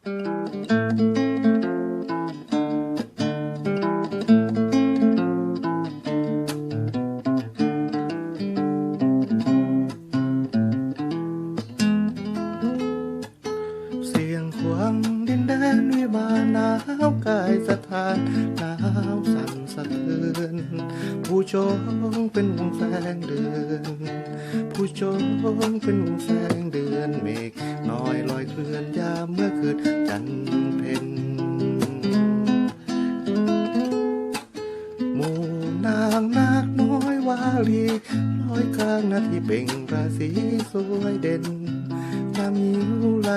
เสียงขวางดินแดนวิมานหนาวกายสถานหนาวสั่นสะเทือน ผู้ชมเป็นวงแสงเดือนผู้ชมเป็นวงแสงเดือนเมฆน้อยลอยเคลื่อนยามเมื่อคืนจันเพ็ญหมู่นางนาคน้อยวาลีลอยกลางนาทีเป่งราศีสวยเด่นน้ำมิวไหล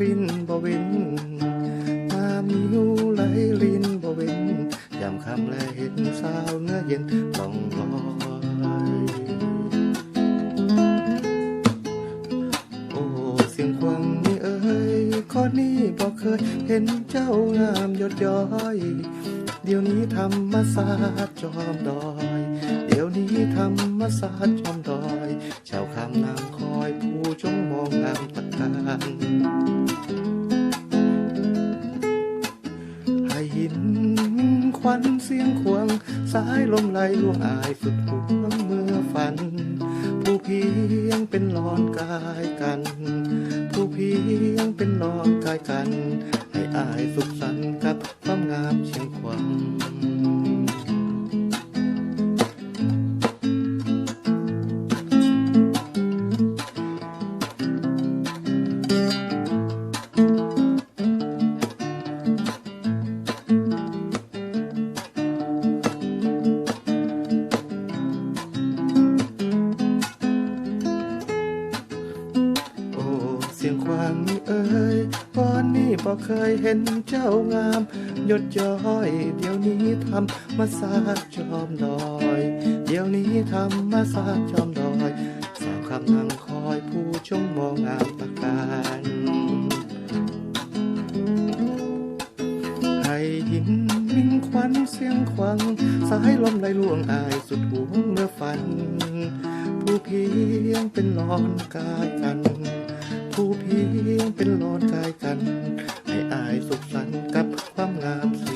ลินบว้นน้ำมิวไหลลินบว้นยามคำแล เห็นสาวเนื้อเย็นต้องลอยโอ้เสียงควงนี่เอ้ยข้อนี้บอกเคยเห็นเจ้างามยดย้อย เดี๋ยวนี้ธรรมศาสตร์จอมดอย เดี๋ยวนี้ธรรมศาสตร์จอมดอย ชาวคำนางคอยผู้จงมองงามตะการ วันเสียงควง สายลมไหลลวงอายสุดหวงเมื่อฝัน ผู้เพียงเป็นหลอนกายกัน ผู้เพียงเป็นหลอนกายกัน ให้อายสุขสันต์กับความงามเชียงขวง สียงควางนี่เอ้ยก่อนนี้บ่เคยเห็นเจ้างามยดย้อยเดี๋ยวนี้ทำมาสาจอมดอย เดี๋ยวนี้ทำมาสาจอมดอยสาวคำนั่งคอยผู้จงมองงามตะการให้หินมิ่งควันเสียงขวัง สายลมไหลล่วงอายสุดหวงเมื่อฝัน ผู้เพียงเป็นหลอนกายกัน ผู้เพียงเป็นหลอดกายกัน ให้อายสุขสันต์กับความงามสี